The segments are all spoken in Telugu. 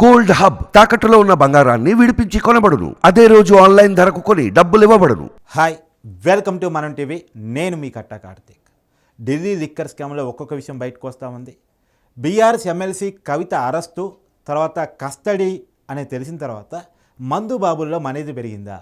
గోల్డ్ హబ్ తాకట్టులో ఉన్న బంగారాన్ని విడిపించి కొనబడును. అదే రోజు ఆన్లైన్ ధరకు కొని డబ్బులు ఇవ్వబడును. Hi welcome to Manam TV. నేను మీ కట్ట కార్తీక్. ఢిల్లీ లిక్కర్ స్కామ్లో ఒక్కొక్క విషయం బయటకు వస్తూ ఉంది. బీఆర్ఎస్ ఎమ్మెల్సీ కవిత అరెస్టు తర్వాత కస్టడీ అనేది తెలిసిన తర్వాత మందు బాబుల్లో మనేది పెరిగిందా?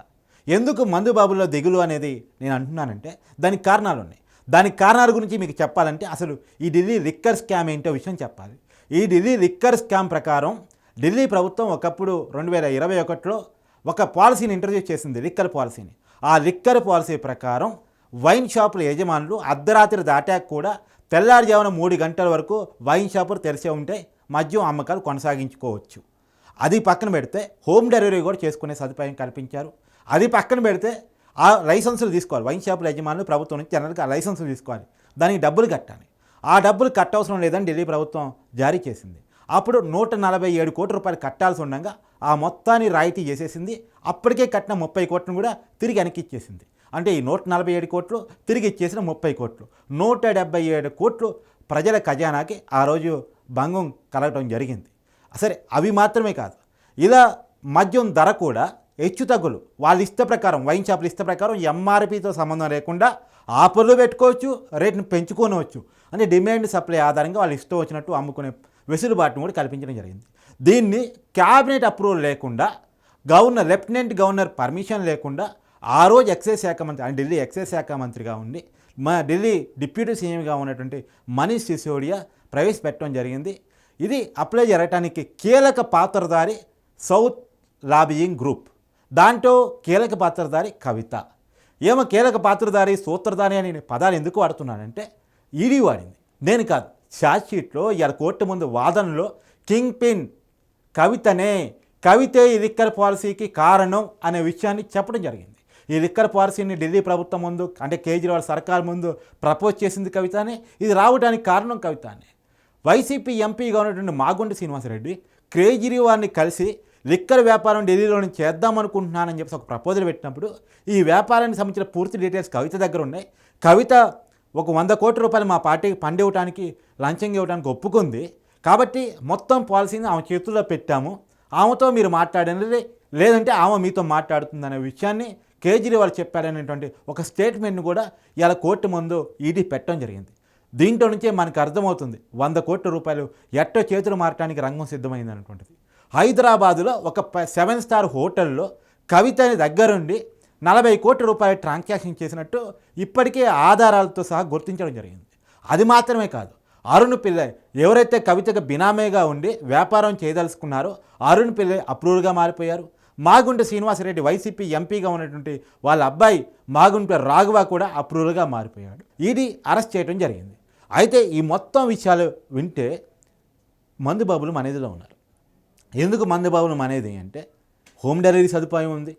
ఎందుకు మందు బాబుల్లో దిగులు అనేది నేను అంటున్నానంటే దానికి కారణాలు ఉన్నాయి. దానికి కారణాల గురించి మీకు చెప్పాలంటే అసలు ఈ ఢిల్లీ లిక్కర్ స్కామ్ ఏంటో విషయం చెప్పాలి. ఈ ఢిల్లీ లిక్కర్ స్కామ్ ప్రకారం ఢిల్లీ ప్రభుత్వం ఒకప్పుడు రెండు వేల ఇరవై ఒకటిలో ఒక పాలసీని ఇంట్రడ్యూస్ చేసింది లిక్కర్ పాలసీని. ఆ లిక్కర్ పాలసీ ప్రకారం వైన్ షాపుల యజమానులు అర్ధరాత్రి దాటాక కూడా తెల్లారుజామున మూడు గంటల వరకు వైన్ షాపులు తెరిచే ఉంటే మద్యం అమ్మకాలు కొనసాగించుకోవచ్చు. అది పక్కన పెడితే హోమ్ డెలివరీ కూడా చేసుకునే సదుపాయం కల్పించారు. అది పక్కన పెడితే ఆ లైసెన్సులు తీసుకోవాలి. వైన్ షాపుల యజమానులు ప్రభుత్వం నుంచి జనరల్గా ఆ లైసెన్సులు తీసుకోవాలి. దానికి డబ్బులు కట్టాలి. ఆ డబ్బులు కట్టవసరం లేదని ఢిల్లీ ప్రభుత్వం జారీ చేసింది. అప్పుడు నూట నలభై ఏడు కోట్ల రూపాయలు కట్టాల్సి ఉండగా ఆ మొత్తాన్ని రాయితీ చేసేసింది. అప్పటికే కట్టిన ముప్పై కోట్లను కూడా తిరిగి వెనక్కి ఇచ్చేసింది అంటే ఈ నూట నలభై ఏడు కోట్లు తిరిగి ఇచ్చేసిన ముప్పై కోట్లు. నూట డెబ్బై ఏడు కోట్లు ప్రజల ఖజానాకి ఆ రోజు భంగం కలగటం జరిగింది. సరే అవి మాత్రమే కాదు. ఇలా మద్యం ధర కూడా హెచ్చు తగ్గులు. వాళ్ళ ఇష్ట ప్రకారం వైన్ షాపుల ఇష్ట ప్రకారం ఎంఆర్పితో సంబంధం లేకుండా ఆఫర్లు పెట్టుకోవచ్చు రేట్ని పెంచుకోనవచ్చు. అంటే డిమాండ్ సప్లై ఆధారంగా వాళ్ళు ఇష్టం వచ్చినట్టు అమ్ముకునే వెసులుబాటును కూడా కల్పించడం జరిగింది. దీన్ని క్యాబినెట్ అప్రూవల్ లేకుండా గవర్నర్ లెఫ్టినెంట్ గవర్నర్ పర్మిషన్ లేకుండా ఆ రోజు ఎక్సైజ్ శాఖ మంత్రి అంటే ఢిల్లీ ఎక్సైజ్ శాఖ మంత్రిగా ఉండి మా ఢిల్లీ డిప్యూటీ సీఎంగా ఉన్నటువంటి మనీష్ సిసోడియా ప్రవేశపెట్టడం జరిగింది. ఇది అప్లై జరగటానికి కీలక పాత్రధారి సౌత్ లాబియింగ్ గ్రూప్. దాంట్లో కీలక పాత్రధారి కవిత. ఏమో కీలక పాత్రధారి సూత్రధారి అని పదాలు ఎందుకు వాడుతున్నానంటే ఈడీ వాడింది. నేను కాదు. షార్ట్షీట్లో ఇవాళ కోర్టు ముందు వాదనలో కింగ్ పిన్ కవితనే కవితే ఈ లిక్కర్ పాలసీకి కారణం అనే విషయాన్ని చెప్పడం జరిగింది. ఈ లిక్కర్ పాలసీని ఢిల్లీ ప్రభుత్వం ముందు అంటే కేజ్రీవాల్ సర్కార్ ముందు ప్రపోజ్ చేసింది కవితనే. ఇది రావడానికి కారణం కవితనే. వైసీపీ ఎంపీగా ఉన్నటువంటి మాగుంటి శ్రీనివాసరెడ్డి కేజ్రీవాల్ని కలిసి లిక్కర్ వ్యాపారం ఢిల్లీలోని చేద్దామనుకుంటున్నానని చేద్దాం అనుకుంటున్నానని చెప్పేసి ఒక ప్రపోజల్ పెట్టినప్పుడు ఈ వ్యాపారానికి సంబంధించిన పూర్తి డీటెయిల్స్ కవిత దగ్గర ఉన్నాయి. కవిత ఒక వంద కోట్ల రూపాయలు మా పార్టీకి పండివ్వడానికి లంచం ఇవ్వడానికి ఒప్పుకుంది. కాబట్టి మొత్తం పాలసీని ఆమె చేతుల్లో పెట్టాము. ఆమెతో మీరు మాట్లాడండి లేదంటే ఆమె మీతో మాట్లాడుతుందనే విషయాన్ని కేజ్రీవాల్ చెప్పాడనేటువంటి ఒక స్టేట్మెంట్ని కూడా ఇలా కోర్టు ముందు ఈడీ పెట్టడం జరిగింది. దీంట్లో నుంచే మనకు అర్థమవుతుంది వంద కోట్ల రూపాయలు ఎట్టో చేతులు మారటానికి రంగం సిద్ధమైంది అనేటువంటిది హైదరాబాదులో ఒక సెవెన్ స్టార్ హోటల్లో కవితని దగ్గరుండి నలభై కోట్ల రూపాయలు ట్రాన్సాక్షన్ చేసినట్టు ఇప్పటికే ఆధారాలతో సహా గుర్తించడం జరిగింది. అది మాత్రమే కాదు అరుణ్ పిల్లై ఎవరైతే కవితకు బినామీగా ఉండి వ్యాపారం చేయదలుచుకున్నారో అరుణ్ పిల్లై అప్రూవ్గా మారిపోయారు. మాగుంట శ్రీనివాసరెడ్డి వైసీపీ ఎంపీగా ఉన్నటువంటి వాళ్ళ అబ్బాయి మాగుంట రాఘవ కూడా అప్రూవ్గా మారిపోయాడు. ఇది అరెస్ట్ చేయడం జరిగింది. అయితే ఈ మొత్తం విషయాలు వింటే మందుబాబులు మనదిలో ఉన్నారు. ఎందుకు మందుబాబులు మనేది అంటే హోమ్ డెలివరీ సదుపాయం ఉంది.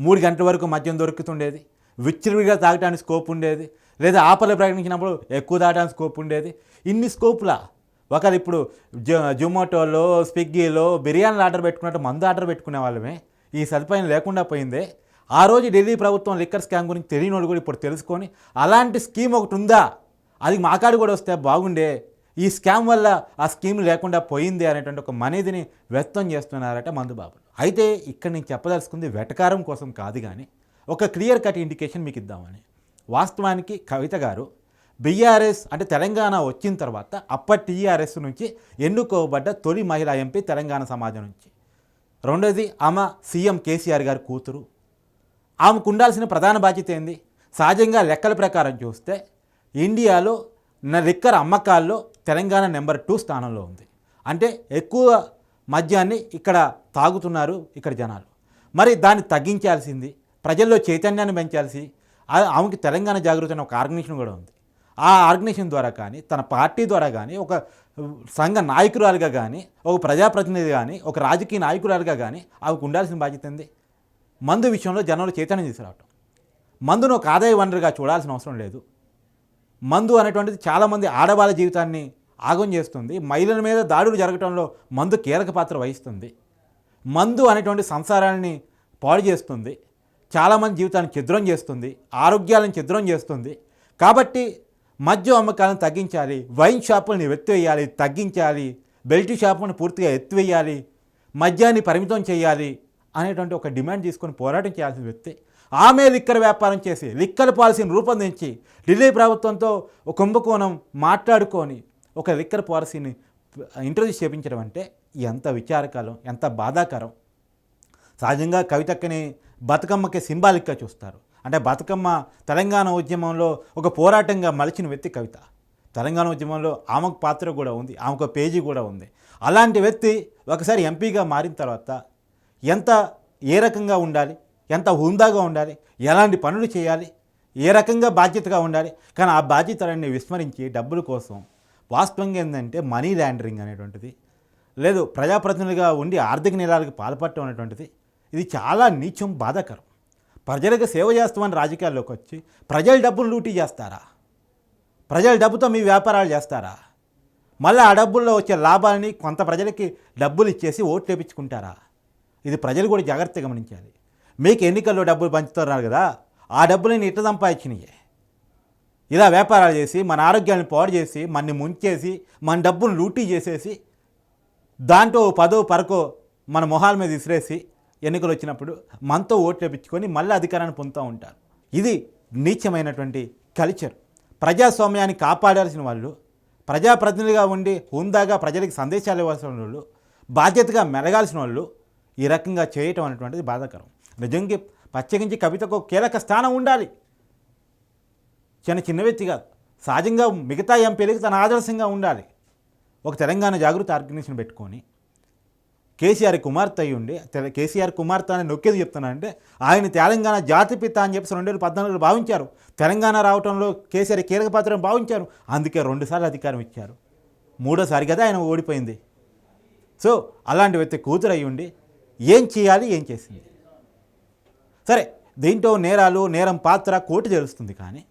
మూడు గంటల వరకు మద్యం దొరుకుతుండేది. విచ్చలవిడిగా తాగడానికి స్కోప్ ఉండేది. లేదా ఆపలు ప్రకటించినప్పుడు ఎక్కువ తాగడానికి స్కోప్ ఉండేది. ఇన్ని స్కోప్లా ఒకరు ఇప్పుడు జొమాటోలో స్విగ్గీలో బిర్యానీలు ఆర్డర్ పెట్టుకున్నట్టు మందు ఆర్డర్ పెట్టుకునే వాళ్ళమే. ఈ సదుపాయం లేకుండా పోయిందే. ఆ రోజు ఢిల్లీ ప్రభుత్వం లిక్కర్ స్కామ్ గురించి తెలియని వాళ్ళు కూడా ఇప్పుడు తెలుసుకొని అలాంటి స్కీమ్ ఒకటి ఉందా? అది మాకాడు కూడా వస్తే బాగుండే. ఈ స్కామ్ వల్ల ఆ స్కీమ్ లేకుండా పోయింది అనేటువంటి ఒక మనీదిని వ్యక్తం చేస్తున్నారట మందుబాబులు. అయితే ఇక్కడ నేను చెప్పదలుచుకుంది వెటకారం కోసం కాదు కానీ ఒక క్లియర్ కట్ ఇండికేషన్ మీకు ఇద్దామని. వాస్తవానికి కవిత గారు బీఆర్ఎస్ అంటే తెలంగాణ వచ్చిన తర్వాత అప్పటి టీఆర్ఎస్ నుంచి ఎన్నుకోబడ్డ తొలి మహిళా ఎంపీ తెలంగాణ సమాజం నుంచి. రెండోది ఆమె సీఎం కేసీఆర్ గారి కూతురు. ఆమెకు ఉండాల్సిన ప్రధాన బాధ్యత ఏంది? సహజంగా లెక్కల ప్రకారం చూస్తే ఇండియాలో నా లిక్కర్ అమ్మకాల్లో తెలంగాణ నెంబర్ టూ స్థానంలో ఉంది. అంటే ఎక్కువ మద్యాన్ని ఇక్కడ తాగుతున్నారు ఇక్కడ జనాలు. మరి దాన్ని తగ్గించాల్సింది ప్రజల్లో చైతన్యాన్ని పెంచాల్సి ఆమెకి తెలంగాణ జాగృతి అనే ఒక ఆర్గనైజేషన్ కూడా ఉంది. ఆ ఆర్గనైజేషన్ ద్వారా కానీ తన పార్టీ ద్వారా కానీ ఒక సంఘ నాయకురాలుగా కానీ ఒక ప్రజాప్రతినిధి కానీ ఒక రాజకీయ నాయకురాలుగా కానీ ఆమెకు ఉండాల్సిన బాధ్యత ఉంది. మందు విషయంలో జనంలో చైతన్యం తీసుకురావటం. మందును ఒక ఆదాయ వనరుగా చూడాల్సిన అవసరం లేదు. మందు అనేటువంటిది చాలామంది ఆడవాళ్ళ జీవితాన్ని ఆగం చేస్తుంది. మహిళల మీద దాడులు జరగటంలో మందు కీలక పాత్ర వహిస్తుంది. మందు అనేటువంటి సంసారాన్ని పాడు చేస్తుంది. చాలామంది జీవితాన్ని ఛిద్రం చేస్తుంది. ఆరోగ్యాలను ఛిద్రం చేస్తుంది. కాబట్టి మద్యం అమ్మకాలను తగ్గించాలి. వైన్ షాపుల్ని ఎత్తివేయాలి. తగ్గించాలి. బెల్ట్ షాపులను పూర్తిగా ఎత్తివేయాలి. మద్యాన్ని పరిమితం చేయాలి అనేటువంటి ఒక డిమాండ్ తీసుకొని పోరాటం చేయాల్సిన వ్యక్తి. ఆమె లిక్కర్ వ్యాపారం చేసి లిక్కర్ పాలసీని రూపొందించి ఢిల్లీ ప్రభుత్వంతో ఒక కుంభకోణం మాట్లాడుకొని ఒక లిక్కర్ పాలసీని ఇంట్రొడ్యూస్ చేయించడం అంటే ఎంత విచారకరం ఎంత బాధాకరం. సహజంగా కవితక్కని బతుకమ్మకి సింబాలిక్గా చూస్తారు. అంటే బతుకమ్మ తెలంగాణ ఉద్యమంలో ఒక పోరాటంగా మలిచిన వ్యక్తి కవిత. తెలంగాణ ఉద్యమంలో ఆమెకు పాత్ర కూడా ఉంది ఆమెకు పేజీ కూడా ఉంది. అలాంటి వ్యక్తి ఒకసారి ఎంపీగా మారిన తర్వాత ఎంత ఏ రకంగా ఉండాలి ఎంత హుందాగా ఉండాలి ఎలాంటి పనులు చేయాలి ఏ రకంగా బాధ్యతగా ఉండాలి కానీ ఆ బాధ్యతలన్నీ విస్మరించి డబ్బుల కోసం వాస్తవంగా ఏంటంటే మనీ ల్యాండరింగ్ అనేటువంటిది. లేదు ప్రజాప్రతినిధులుగా ఉండి ఆర్థిక నేరాలకు పాల్పడటం అనేటువంటిది. ఇది చాలా నీచం బాధాకరం. ప్రజలకు సేవ చేస్తామని రాజకీయాల్లోకి వచ్చి ప్రజల డబ్బులు లూటీ చేస్తారా? ప్రజల డబ్బుతో మీ వ్యాపారాలు చేస్తారా? మళ్ళీ ఆ డబ్బుల్లో వచ్చే లాభాలని కొంత ప్రజలకి డబ్బులు ఇచ్చేసి ఓట్లు వేయించుకుంటారా ఇది ప్రజలు కూడా జాగ్రత్తగా గమనించాలి. మీకు ఎన్నికల్లో డబ్బులు పంచుతున్నారు కదా ఆ డబ్బులని ఇట్ట సంపాదించినాయి. ఇలా వ్యాపారాలు చేసి మన ఆరోగ్యాన్ని పాడు చేసి మనని ముంచేసి మన డబ్బును లూటీ చేసేసి దాంట్లో పదో పరకో మన మొహాల మీద విసిరేసి ఎన్నికలు వచ్చినప్పుడు మనతో ఓట్లు వేపించుకొని మళ్ళీ అధికారాన్ని పొందుతూ ఉంటారు. ఇది నీచమైనటువంటి కల్చర్ ప్రజాస్వామ్యాన్ని కాపాడాల్సిన వాళ్ళు ప్రజాప్రతినిధిగా ఉండి హుందాగా ప్రజలకు సందేశాలు ఇవ్వాల్సిన వాళ్ళు బాధ్యతగా మెలగాల్సిన వాళ్ళు ఈ రకంగా చేయటం అనేటువంటిది బాధాకరం. నిజంగా ప్రత్యేకించి కవితకు కీలక స్థానం ఉండాలి. చిన్న చిన్న వ్యక్తి కాదు. సహజంగా మిగతా ఎంపీలకి తన ఆదర్శంగా ఉండాలి. ఒక తెలంగాణ జాగృతి ఆర్గనైజేషన్ పెట్టుకొని కేసీఆర్ కుమార్తె అయి ఉండి కేసీఆర్ కుమార్తె అని నొక్కేది చెప్తున్నానంటే ఆయన తెలంగాణ జాతిపిత అని చెప్పి రెండు వేల పద్నాలుగులో భావించారు. తెలంగాణ రావడంలో కేసీఆర్ కీలక పాత్రను భావించారు. అందుకే రెండుసార్లు అధికారం ఇచ్చారు. మూడోసారి కదా ఆయన ఓడిపోయింది. సో అలాంటి వ్యక్తి కూతురు అయి ఉండి ఏం చేయాలి ఏం చేసింది? సరే దీంట్లో నేరాలు నేరం పాత్ర కోర్టు తెలుస్తుంది కానీ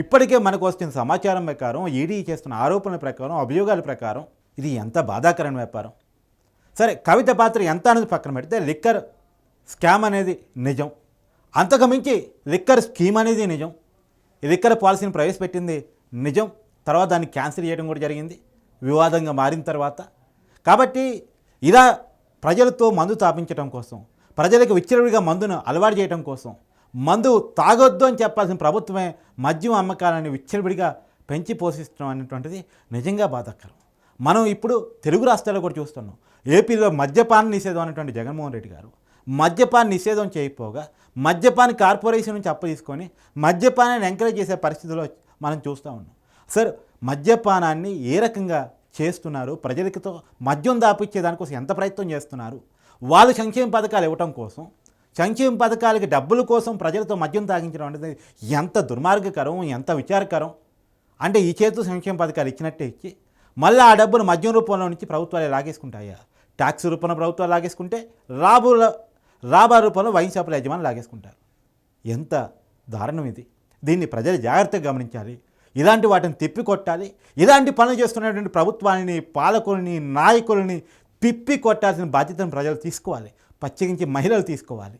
ఇప్పటికే మనకు వస్తున్న సమాచారం ప్రకారం ఈడీ చేస్తున్న ఆరోపణల ప్రకారం అభియోగాల ప్రకారం ఇది ఎంత బాధాకరమైన వ్యాపారం? సరే కవిత పాత్ర ఎంత అనేది పక్కన పెడితే లిక్కర్ స్కామ్ అనేది నిజం. అంతకు మించి లిక్కర్ స్కీమ్ అనేది నిజం. ఈ లిక్కర్ పాలసీని ప్రవేశపెట్టింది నిజం. తర్వాత దాన్ని క్యాన్సిల్ చేయడం కూడా జరిగింది. వివాదంగా మారిన తర్వాత. కాబట్టి ఇలా ప్రజలతో మందు తాపించడం కోసం ప్రజలకు విచ్చలవిడిగా మందును అలవాటు చేయడం కోసం మందు తాగొద్దు అని చెప్పాల్సిన ప్రభుత్వమే మద్యం అమ్మకాలని విచ్చలవిడిగా పెంచి పోషిస్తున్నాం అనేటువంటిది నిజంగా బాధాకరం. మనం ఇప్పుడు తెలుగు రాష్ట్రాల్లో కూడా చూస్తున్నాం. ఏపీలో మద్యపాన నిషేధం అనేటువంటి జగన్మోహన్ రెడ్డి గారు మద్యపాన నిషేధం చేయకపోగా మద్యపాన కార్పొరేషన్ నుంచి అప్పు తీసుకొని మద్యపానాన్ని ఎంకరేజ్ చేసే పరిస్థితిలో మనం చూస్తూ ఉన్నాం. సార్ మద్యపానాన్ని ఏ రకంగా చేస్తున్నారు? ప్రజలకితో మద్యం దాపిచ్చే దానికోసం ఎంత ప్రయత్నం చేస్తున్నారు? వాళ్ళు సంక్షేమ పథకాలు ఇవ్వటం కోసం సంక్షేమ పథకాలకి డబ్బుల కోసం ప్రజలతో మద్యం తాగించడం అంటే ఎంత దుర్మార్గకరం ఎంత విచారకరం. అంటే ఈ చేతు సంక్షేమ పథకాలు ఇచ్చినట్టే ఇచ్చి మళ్ళీ ఆ డబ్బును మద్యం రూపంలో నుంచి ప్రభుత్వాలు లాగేసుకుంటాయా? ట్యాక్స్ రూపంలో ప్రభుత్వాలు లాగేసుకుంటే రాబుల రాబా రూపంలో వైన్ షాపుల యజమాని లాగేసుకుంటారు. ఎంత దారుణం ఇది. దీన్ని ప్రజలు జాగ్రత్తగా గమనించాలి. ఇలాంటి వాటిని తిప్పికొట్టాలి ఇలాంటి పనులు చేస్తున్నటువంటి ప్రభుత్వాన్ని పాలకుల్ని నాయకుల్ని తిప్పి కొట్టాల్సిన బాధ్యతను ప్రజలు తీసుకోవాలి. ప్రత్యేకించి మహిళలు తీసుకోవాలి.